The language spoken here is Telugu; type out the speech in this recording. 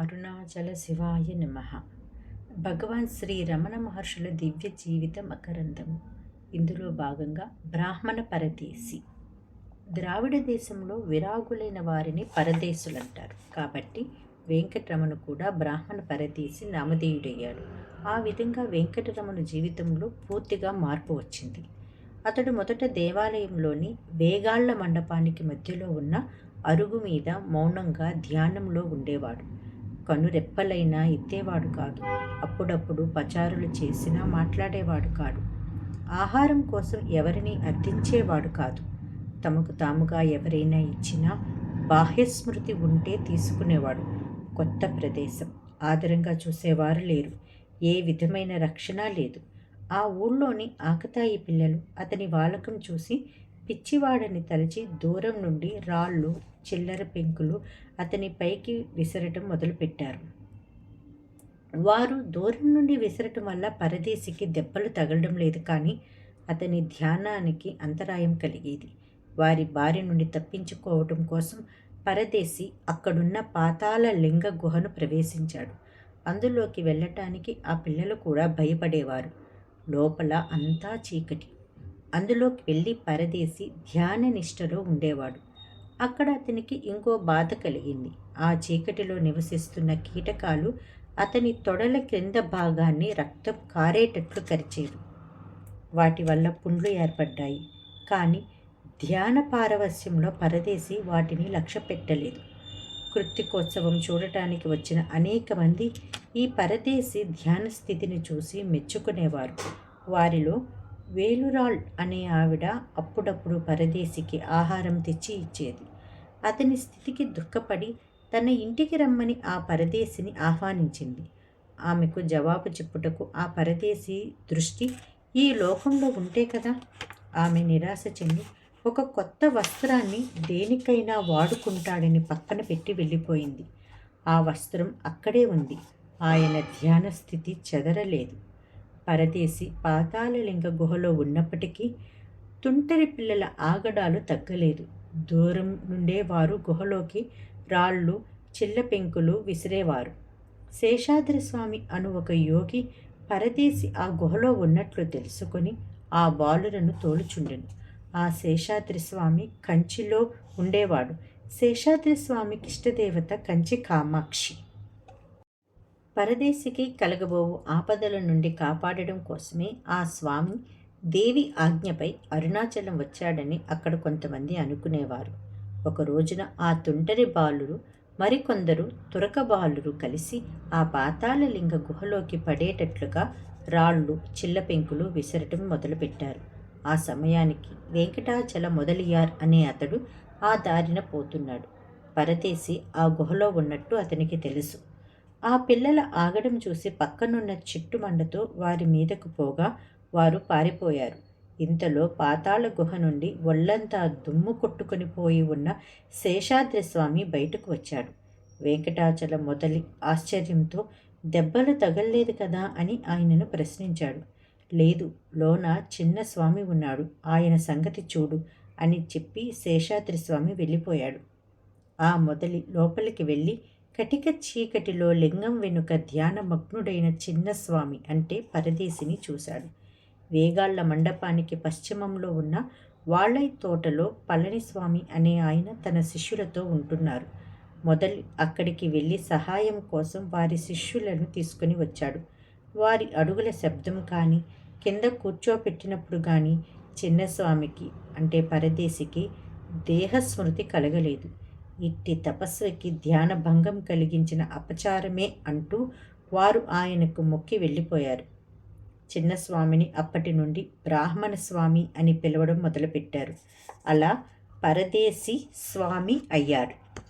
అరుణాచల శివాయ నమ. భగవాన్ శ్రీ రమణ మహర్షుల దివ్య జీవిత మకరందము ఇందులో భాగంగా బ్రాహ్మణ పరదేశి. ద్రావిడ దేశంలో విరాగులైన వారిని పరదేశులంటారు. కాబట్టి వెంకటరమణ కూడా బ్రాహ్మణ పరదేశి నామధేయుడయ్యాడు. ఆ విధంగా వెంకటరమణ జీవితంలో పూర్తిగా మార్పు వచ్చింది. అతడు మొదట దేవాలయంలోని వేగాళ్ళ మండపానికి మధ్యలో ఉన్న అరుగు మీద మౌనంగా ధ్యానంలో ఉండేవాడు. కనురెప్పలైనా ఎత్తేవాడు కాదు. అప్పుడప్పుడు పచారులు చేసినా మాట్లాడేవాడు కాడు. ఆహారం కోసం ఎవరిని అర్థించేవాడు కాదు. తమకు తాముగా ఎవరైనా ఇచ్చినా బాహ్యస్మృతి ఉంటే తీసుకునేవాడు. కొత్త ప్రదేశం. ఆదరంగా చూసేవారు లేరు. ఏ విధమైన రక్షణ లేదు. ఆ ఊళ్ళోని ఆకతాయి పిల్లలు అతని వాలకం చూసి పిచ్చివాడని తలచి దూరం నుండి రాళ్ళు చిల్లర పెంకులు అతని పైకి విసరటం మొదలుపెట్టారు. వారు దూరం నుండి విసరటం వల్ల పరదేశికి దెబ్బలు తగలడం లేదు కానీ అతని ధ్యానానికి అంతరాయం కలిగేది. వారి బారి నుండి తప్పించుకోవటం కోసం పరదేశి అక్కడున్న పాతాల లింగ గుహను ప్రవేశించాడు. అందులోకి వెళ్ళటానికి ఆ పిల్లలు కూడా భయపడేవారు. లోపల అంతా చీకటి. అందులోకి వెళ్ళి పరదేశి ధ్యాన నిష్టలో ఉండేవాడు. అక్కడ అతనికి ఇంకో బాధ కలిగింది. ఆ చీకటిలో నివసిస్తున్న కీటకాలు అతని తొడల క్రింద భాగాన్ని రక్తం కారేటట్లు కరిచేవి. వాటి వల్ల పుండ్లు ఏర్పడ్డాయి. కానీ ధ్యాన పారవస్యంలో పరదేశి వాటిని లక్ష్య పెట్టలేదు కృత్తికోత్సవం చూడటానికి వచ్చిన అనేక మంది ఈ పరదేశి ధ్యాన స్థితిని చూసి మెచ్చుకునేవారు. వారిలో వేలురాల్ అనే ఆవిడ అప్పుడప్పుడు పరదేశికి ఆహారం తెచ్చి ఇచ్చేది. అతని స్థితికి దుఃఖపడి తన ఇంటికి రమ్మని ఆ పరదేశిని ఆహ్వానించింది. ఆమెకు జవాబు చెప్పుటకు ఆ పరదేశి దృష్టి ఈ లోకంలో ఉంటే కదా? ఆమె నిరాశ చెంది ఒక కొత్త వస్త్రాన్ని దేనికైనా వాడుకుంటాడని పక్కన పెట్టి వెళ్ళిపోయింది. ఆ వస్త్రం అక్కడే ఉంది. ఆయన ధ్యాన స్థితి చెదరలేదు. పరదేశి పాతాళలింగ గుహలో ఉన్నప్పటికీ తుంటరి పిల్లల ఆగడాలు తగ్గలేదు. దూరం నుండే వారు గుహలోకి రాళ్ళు చిల్లపెంకులు విసిరేవారు. శేషాద్రి స్వామి అను ఒక యోగి పరదేశి ఆ గుహలో ఉన్నట్లు తెలుసుకొని ఆ బాలులను తోలుచుండెను. ఆ శేషాద్రి స్వామి కంచిలో ఉండేవాడు. శేషాద్రి స్వామికి ఇష్టదేవత కంచి కామాక్షి. పరదేశికి కలగబోవు ఆపదల నుండి కాపాడడం కోసమే ఆ స్వామి దేవి ఆజ్ఞపై అరుణాచలం వచ్చాడని అక్కడ కొంతమంది అనుకునేవారు. ఒక రోజున ఆ తుంటరి బాలురు మరికొందరు తురక బాలురు కలిసి ఆ పాతాళలింగ గుహలోకి పడేటట్లుగా రాళ్ళు చిల్లపెంకులు విసరటం మొదలుపెట్టారు. ఆ సమయానికి వెంకటాచల మొదలియార్ అనే అతడు ఆ దారిన పోతున్నాడు. పరదేశి ఆ గుహలో ఉన్నట్టు అతనికి తెలుసు. ఆ పిల్లల ఆగడం చూసి పక్కనున్న చిట్టుమండతో వారి మీదకు పోగా వారు పారిపోయారు. ఇంతలో పాతాళ గుహ నుండి ఒళ్ళంతా దుమ్ము కొట్టుకుని పోయి ఉన్న శేషాద్రి స్వామి బయటకు వచ్చాడు. వెంకటాచల మొదలి ఆశ్చర్యంతో దెబ్బలు తగల్లేదు కదా? అని ఆయనను ప్రశ్నించాడు. లేదు లోన చిన్న స్వామి ఉన్నాడు. ఆయన సంగతి చూడు అని చెప్పి శేషాద్రి స్వామి వెళ్ళిపోయాడు. ఆ మొదలి లోపలికి వెళ్ళి కటిక చీకటిలో లింగం వెనుక ధ్యానమగ్నుడైన చిన్నస్వామి అంటే పరదేశిని చూశాడు. వేగాళ్ళ మండపానికి పశ్చిమంలో ఉన్న వాళ్ళై తోటలో పళనిస్వామి అనే ఆయన తన శిష్యులతో ఉంటున్నారు. మొదలు అక్కడికి వెళ్ళి సహాయం కోసం వారి శిష్యులను తీసుకుని వచ్చాడు. వారి అడుగుల శబ్దం కానీ కింద కూర్చోపెట్టినప్పుడు కానీ చిన్నస్వామికి అంటే పరదేశికి దేహస్మృతి కలగలేదు. ఇట్టి తపస్సుకి ధ్యాన భంగం కలిగించిన అపచారమే అంటూ వారు ఆయనకు మొక్కి వెళ్ళిపోయారు. చిన్నస్వామిని అప్పటి నుండి బ్రాహ్మణ స్వామి అని పిలవడం మొదలుపెట్టారు. అలా పరదేశి స్వామి అయ్యాడు